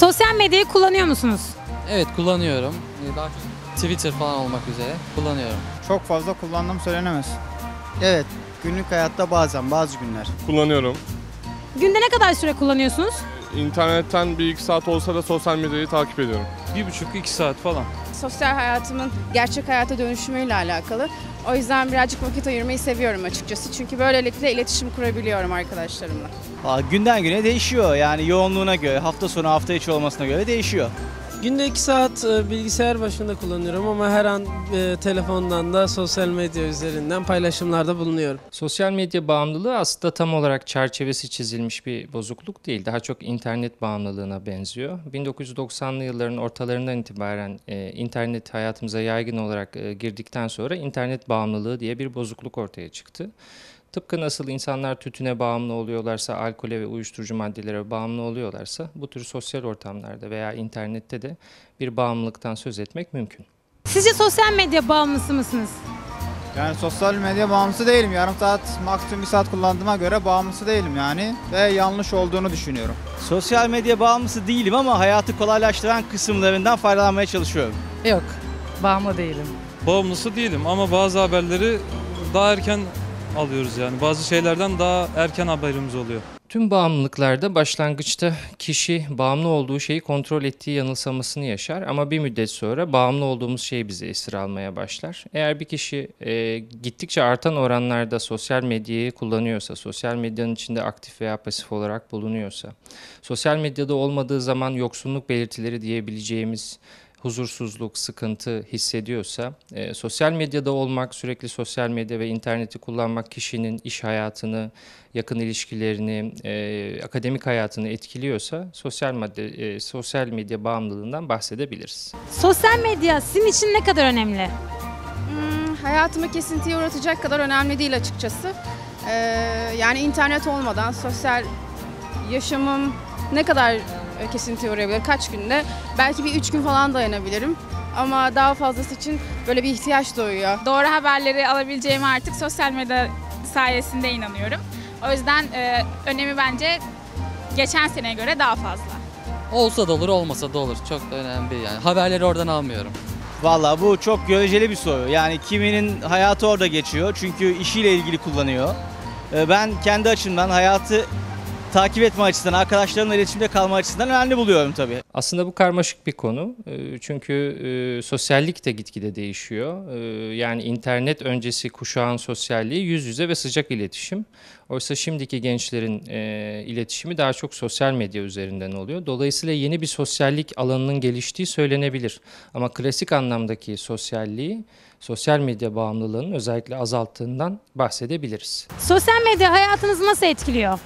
Sosyal medyayı kullanıyor musunuz? Evet kullanıyorum. Ee, Daha çok Twitter falan olmak üzere kullanıyorum. Çok fazla kullandığım söylenemez. Evet, günlük hayatta bazen, bazı günler. Kullanıyorum. Günde ne kadar süre kullanıyorsunuz? İnternetten bir iki saat olsa da sosyal medyayı takip ediyorum. Bir buçuk iki saat falan. Sosyal hayatımın gerçek hayata dönüşümüyle alakalı. O yüzden birazcık vakit ayırmayı seviyorum açıkçası. Çünkü böylelikle iletişim kurabiliyorum arkadaşlarımla. Aa, Günden güne değişiyor yani yoğunluğuna göre, hafta sonu hafta içi olmasına göre değişiyor. Günde 2 saat e, bilgisayar başında kullanıyorum ama her an e, telefondan da sosyal medya üzerinden paylaşımlarda bulunuyorum. Sosyal medya bağımlılığı aslında tam olarak çerçevesi çizilmiş bir bozukluk değil. Daha çok internet bağımlılığına benziyor. 1990'lı yılların ortalarından itibaren e, internet hayatımıza yaygın olarak girdikten sonra internet bağımlılığı diye bir bozukluk ortaya çıktı. Tıpkı nasıl insanlar tütüne bağımlı oluyorlarsa, alkole ve uyuşturucu maddelere bağımlı oluyorlarsa bu tür sosyal ortamlarda veya internette de bir bağımlılıktan söz etmek mümkün. Sizce sosyal medya bağımlısı mısınız? Yani sosyal medya bağımlısı değilim. Yarım saat, maksimum bir saat kullandığıma göre bağımlısı değilim yani. Ve yanlış olduğunu düşünüyorum. Sosyal medya bağımlısı değilim ama hayatı kolaylaştıran kısımlarından faydalanmaya çalışıyorum. Yok, bağımlı değilim. Bağımlısı değilim ama bazı haberleri daha erken alıyoruz yani. Bazı şeylerden daha erken haberimiz oluyor. Tüm bağımlılıklarda başlangıçta kişi bağımlı olduğu şeyi kontrol ettiği yanılsamasını yaşar ama bir müddet sonra bağımlı olduğumuz şey bizi esir almaya başlar. Eğer bir kişi e, gittikçe artan oranlarda sosyal medyayı kullanıyorsa, sosyal medyanın içinde aktif veya pasif olarak bulunuyorsa, sosyal medyada olmadığı zaman yoksunluk belirtileri diyebileceğimiz huzursuzluk, sıkıntı hissediyorsa, e, sosyal medyada olmak, sürekli sosyal medya ve interneti kullanmak kişinin iş hayatını, yakın ilişkilerini, e, akademik hayatını etkiliyorsa sosyal medya, e, sosyal medya bağımlılığından bahsedebiliriz. Sosyal medya sizin için ne kadar önemli? Hmm, hayatımı kesintiye uğratacak kadar önemli değil açıkçası. Ee, yani internet olmadan sosyal yaşamım ne kadar e, kesintiye uğrayabilir? Kaç günde? Belki bir üç gün falan dayanabilirim. Ama daha fazlası için böyle bir ihtiyaç doğuyor. doğru haberleri alabileceğime artık sosyal medya sayesinde inanıyorum. O yüzden e, önemi bence geçen seneye göre daha fazla. Olsa da olur olmasa da olur. Çok da önemli değil yani. Haberleri oradan almıyorum. Valla bu çok göreceli bir soru. Yani kiminin hayatı orada geçiyor çünkü işiyle ilgili kullanıyor. Ee, Ben kendi açımdan hayatı takip etme açısından, arkadaşlarımla iletişimde kalma açısından önemli buluyorum tabii. Aslında bu karmaşık bir konu. E, Çünkü e, sosyallik de gitgide değişiyor. E, Yani internet öncesi kuşağın sosyalliği yüz yüze ve sıcak iletişim. Oysa şimdiki gençlerin e, iletişimi daha çok sosyal medya üzerinden oluyor. Dolayısıyla yeni bir sosyallik alanının geliştiği söylenebilir. Ama klasik anlamdaki sosyalliği sosyal medya bağımlılığının özellikle azalttığından bahsedebiliriz. Sosyal medya hayatınızı nasıl etkiliyor?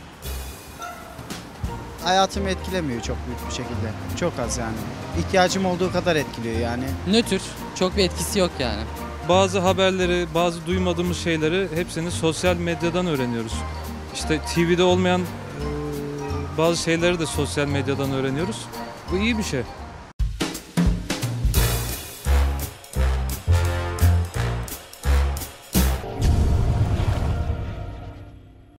Hayatımı etkilemiyor çok büyük bir şekilde. Çok az yani. İhtiyacım olduğu kadar etkiliyor yani. Nötr. Çok bir etkisi yok yani. Bazı haberleri, bazı duymadığımız şeyleri hepsini sosyal medyadan öğreniyoruz. İşte TV'de olmayan bazı şeyleri de sosyal medyadan öğreniyoruz. Bu iyi bir şey.